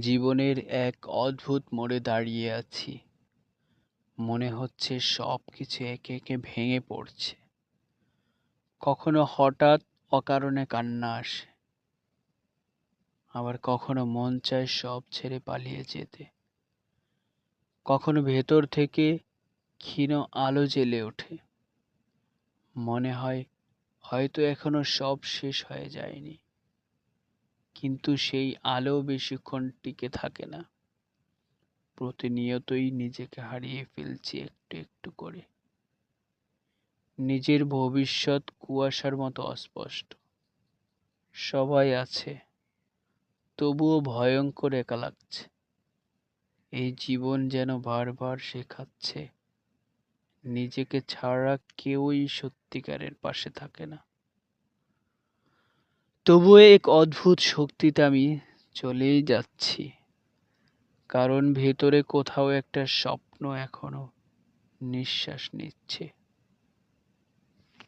জীবনের এক অদ্ভুত মোড়ে দাঁড়িয়ে আছি। মনে হচ্ছে সব কিছু একে একে ভেঙে পড়ছে। কখনো হঠাৎ অকারণে কান্না আসে। আবার কখনো মন চায় সব ছেড়ে পালিয়ে যেতে। কখনো ভেতর থেকে ক্ষীণ আলো জ্বেলে ওঠে। মনে হয় হয়তো এখনও সব শেষ হয়ে যায়নি। কিন্তু সেই আলো বেশিক্ষণ টিকে থাকে না। প্রতিনিয়তই নিজেকে হারিয়ে ফেলছি একটু একটু করে। নিজের ভবিষ্যৎ কুয়াশার মতো অস্পষ্ট। সবাই আছে, তবুও ভয়ঙ্কর একা লাগছে। এই জীবন যেন বারবার শেখাচ্ছে, নিজেকে ছাড়া কেউই সত্যিকারের পাশে থাকে না। তবুও এক অদ্ভুত শক্তিতে আমি চলেই যাচ্ছি। কারণ ভেতরে কোথাও একটা স্বপ্ন এখনও নিঃশ্বাস নিচ্ছে।